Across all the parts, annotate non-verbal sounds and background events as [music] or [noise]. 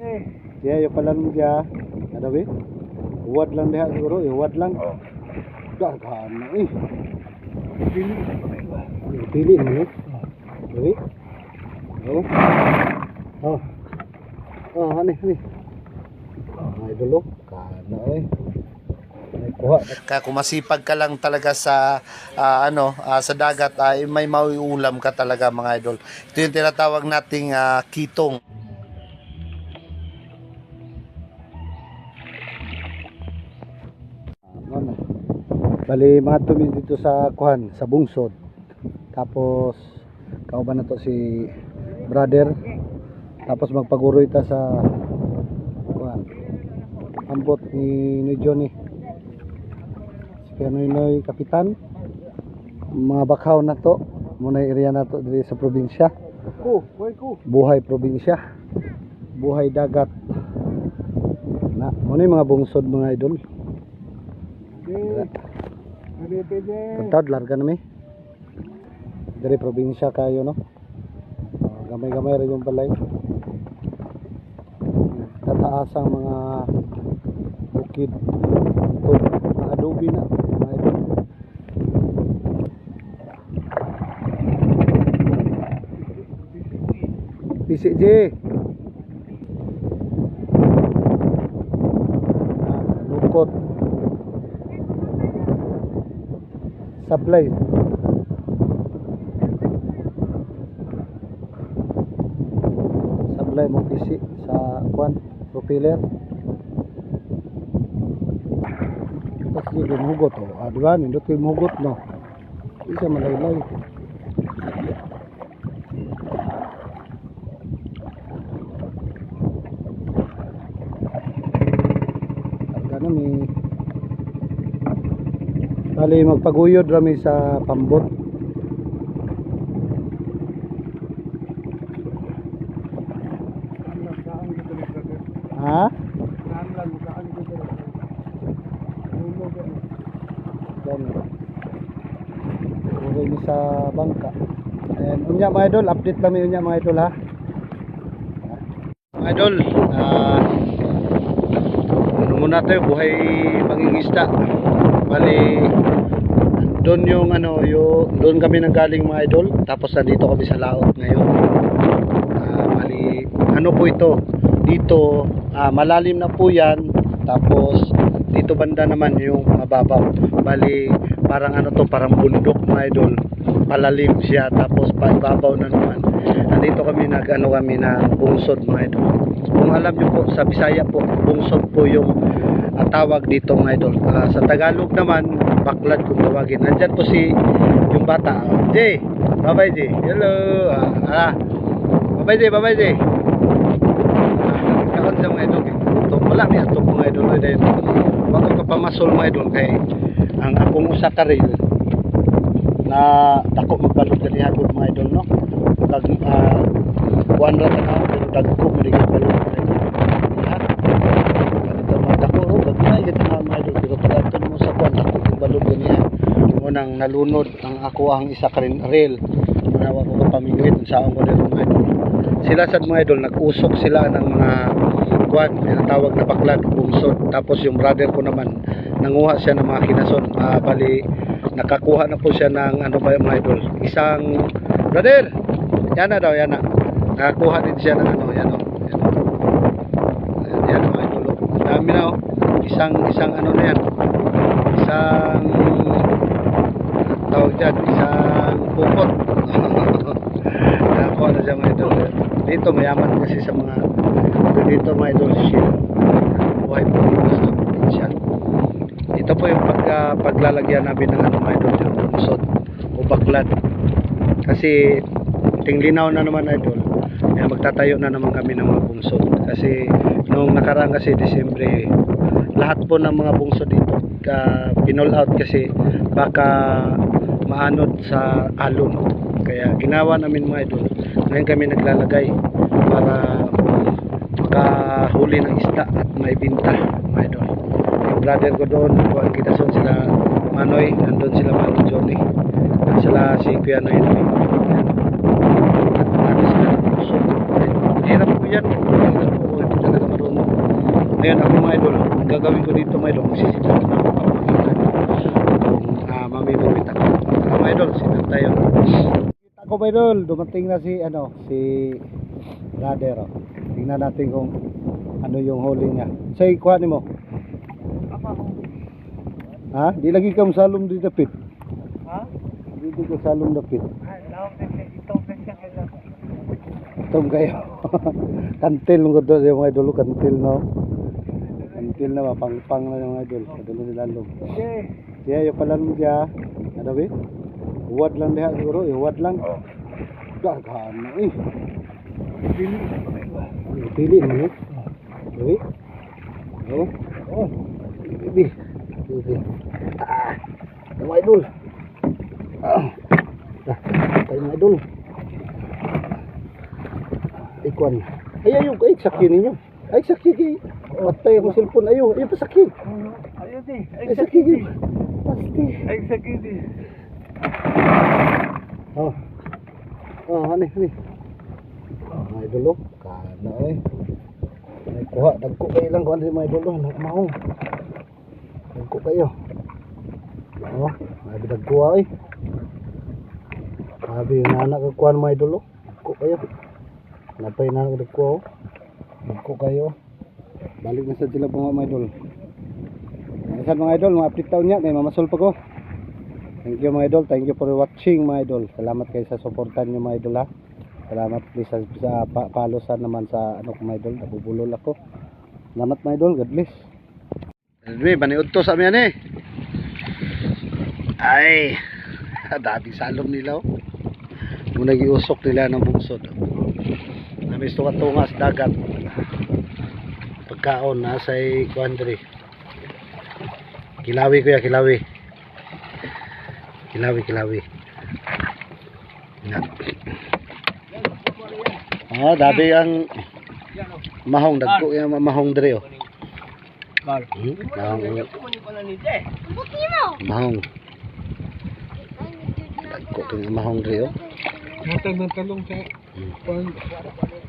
Eh, Ya, yung pala nung dia. Ada be? Uwad lang diha siguro, uwad lang. oh. Dagan na eh. Pili. Pili mo eh. Dali. Oh. Oh. Oh, hani, hani. Oh, ay dulo. Kana eh. Kaya kung masipag ka lang talaga sa ah, ano ah, sa dagat ay may mauulam ka talaga mga idol. Ito yung tinatawag nating ah, kitong. Bali mga tumis dito sa kuhan, sa bungsod. Tapos kauban na to si brother. Tapos magpaguro ita sa kuhan. Ambot ni, ni Johnny. Si Pinoy Noy Kapitan. Mga bakhaw na to. Muna area na to diri sa probinsya. Buhay probinsya. Buhay dagat. Na, muna yung mga bungsod mga idol. Eh, Kuntad, larga na mi. Dari probinsya kayo, no? Oh, Gamay-gamay rin yung balay. Kataasang mga bukid. Ito, adobe na. PCJ. Ah, lukot. Supply. Supply mo PC sa kwan, propeller. Tapos di yung hugot oh. Ah, di ba? Nindot ko yung hugot no. Siya malaylay. Karga na may Bali magpaguyod rami sa pambot. Ha? Ni sa bangka. Ayan, unya mga idol, update kami unya mga idol ha. Mga idol, ah ano muna tayo, buhay pangingisda. Bali, doon yung ano, yung, doon kami nanggaling mga idol. Tapos nandito kami sa laot ngayon. Ah, bali, ano po ito? Dito, ah, malalim na po yan. Tapos, dito banda naman yung mababaw. Bali, parang ano to, parang bundok mga idol. Malalim siya. Tapos, paibabaw na naman. Nandito kami nag, ano kami na bungsod mga idol. Kung alam nyo po, sa Bisaya po, bungsod po yung ah, tawag dito mga idol. Ah, sa Tagalog naman, baklad kung tawagin. Nandyan po si yung bata. Jay, bye-bye Jay. Hello. Ah, ah. Bye-bye Jay, bye-bye Jay. Ah, kaon mga idol. Ito, wala niya ito mga idol. Wag ko pamasol mga idol kay ang akong usa ka reel na dako magbalot dali hagod mga idol no? Kag uh, kuan ra tanaw pero dagko mo di balot mga idol. Ha ganito mga dako oh tanaw mga idol. Pero pag mo sa kuan dako kong balot ganiya unang nalunod ang ako ang isa ka rin reel. Manawa ko pamingwit sa akong ko dito mga idol. Sila sad mga idol nag-usok sila ng mga kuan tinatawag na baklad bungsod. Tapos yung brother ko naman nanguha siya ng mga kinason. Ah, bali nakakuha na po siya ng ano ba yung mga idol? Isang brother. Yan na daw yan na nakakuha din siya ng ano yan o yan, mga idol. Ang dami na oh. Isang isang ano na yan. Isang tawag dyan isang pupot. [laughs] Nakakuha na siya mga idol. Dito mayaman kasi sa mga dito mga idol siya. Buhay po dito sa probinsya po yung pagka, paglalagyan namin ng ano mga idol o baklad kasi tinglinaw na naman idol. Kaya magtatayo na naman kami ng mga bungsod kasi nung nakaraan kasi Disyembre lahat po ng mga bungsod dito ka pinol out kasi baka maanod sa alon. Kaya ginawa namin mga idol ngayon kami naglalagay para makahuli ng isda at maibinta mga idol brother ko doon kuhaan kita son sila Manoy nandun sila Manoy Johnny at sila si Kuya Noy Noy hirap po yan po ito na Ngayon ako mga idol, gagawin ko dito mga idol, magsisidap na ako para makita kung uh, mamimimit ako. Mga idol, sidap tayo. Kita ko mga idol, dumating na si ano, si brother. Tingnan natin kung ano yung huli niya. Say, kuha ni mo. Ha? Di lagi ka masalom di dapit. Ha? Di di ka salom dapit. Ay, lawak din. Itong siya kaya. Tom kayo. [laughs] kantil mo to yung mga idol, kantil no. Kantil na mapangpang na yung mga idol. Kadalo nila lom. Okay. Siya yung pala mo siya. Ano ba? Uwad lang diha siguro, uwad lang. Daghan na eh. Pili. Pili eh. Uy. Oh. Oh. Bibi. Bibi. Ah. Yung mga idol. Ah. Ah. Tayo mga idol. Ikwan. Ay, ayaw. Ay, sakyo ninyo. Ay, sakyo kay. Patay akong cellphone. Ayaw. Ayaw pa sakyo. Ayun di. Ay, Ay, sa sakyo kidi. kay. Pasti. Ay, sa kidi. Oh. Oh, hani, hani. Oh, mga idol oh. Kana eh. Kuha. Dagko kayo lang kuha mga idol oh. Nagmahong. Dagko kayo. Oh, may dagkuha eh. Sabi yung anak ko kuha mga idol oh. Dagko kayo. Napay na anak dagko oh. Dagko kayo. Balik na sa sila po mga idol. Ayan mga idol, mga update taon niya. Kaya mamasol pa ko. Thank you mga idol. Thank you for watching mga idol. Salamat kayo sa suportan nyo mga idol ha. Salamat please sa, sa pa, palosan naman sa ano ko mga idol. Nabubulol ako. Salamat mga idol. God bless. Dami, baniod to sa amin eh. Ay, [laughs] dati salom nila oh. Kung nagiusok nila ng bungsod. Namis to katungas dagat. Pagkaon nasa kuandri. Kilawi kuya, kilawi. Kilawi, kilawi. Yan. Ah, dabi ang mahong dagko yung mahong dre oh. Bar. Hmm? Mahong. Mahong. Dagko yung mahong dre oh. Matang ng talong sa Hmm. pan.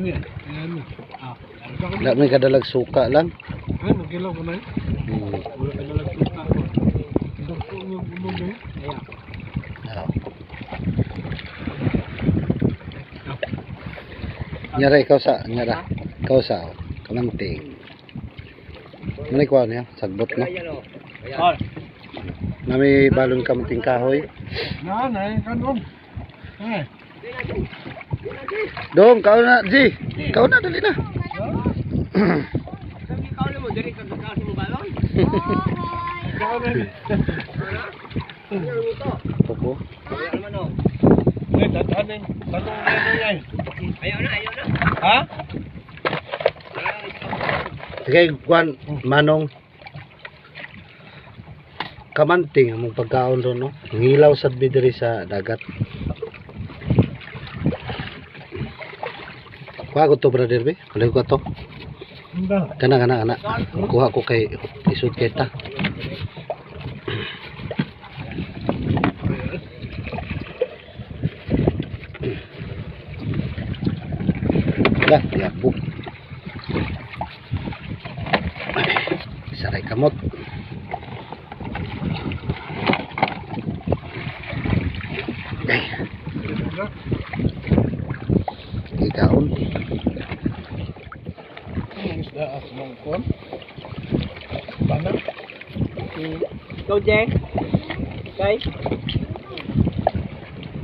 Ayan. Ayan. Ah. Wala may kadalag suka lang. Ay, magilaw ko na. Hmm. Wala ka nalang kita ko. Dako yung ulo mo. Ayan. Ah. Nyara ikaw sa, nyara. Ikaw sa, oh. Ano ikaw niya? Sagbot na. Nami balon kamanting kahoy. Na, na, kanon. Eh. Dom, kau na, Ji. Kau na, dali na. Ikaw na. Poko. Eh, tatanin. Talong na na yan. Ayaw na, ayaw na. Ha? Sige, Juan, Manong. Kamanting among pagkaon ron no. Ngilaw sad bidiri sa dagat. Kuha ko to brother be. Kuha ko to. Kana kana kana. Kuha ko kay isud kita. Lah, yabo. Saray kamot. Ay, ikaon. Ang isda as mong kon. Bana. Ikaw, Jeng. Okay.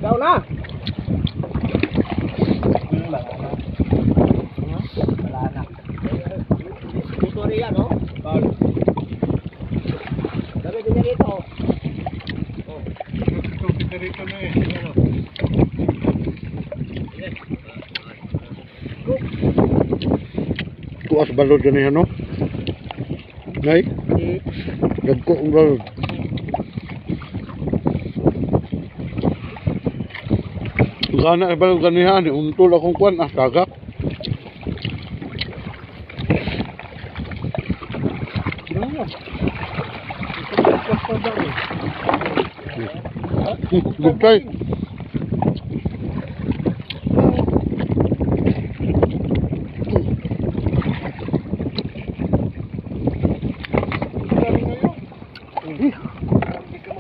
Ikaw na. Wala na. Wala na. Dito rin yan, oh. Bar. Oh. Ito, pitarito na eh. Ano? Tuas balod ganyan no. Nay, dagko ang balod. Gana balod ganihan, untol akong kwan ah tagak. Good fight.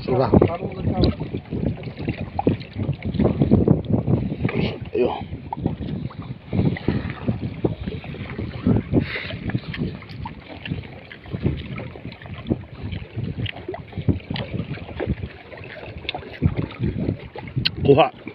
Diba? Kuha. Ah.